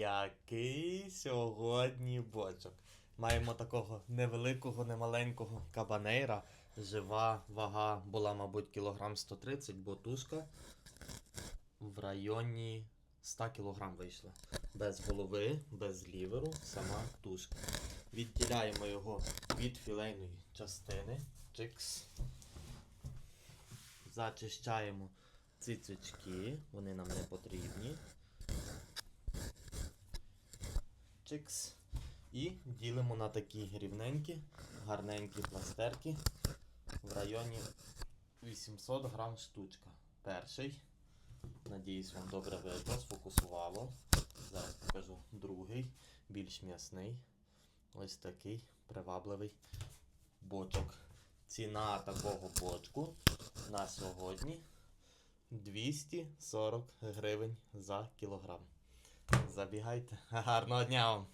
Який сьогодні бочок. Маємо такого невеликого, немаленького кабанейра. Жива вага була, мабуть, кілограм 130, бо тушка в районі 100 кілограм вийшла. Без голови, без ліверу, сама тушка. Відділяємо його від філейної частини. Чикс. Зачищаємо цицючки, вони нам не Чикс. І ділимо на такі рівненькі, гарненькі пластерки в районі 800 грам штучка. Перший. Надіюсь, вам добре видно, сфокусувало. Зараз покажу другий, більш м'ясний. Ось такий привабливий бочок. Ціна такого бочку на сьогодні 240 гривень за кілограм. Забігайте. Гарного дня вам!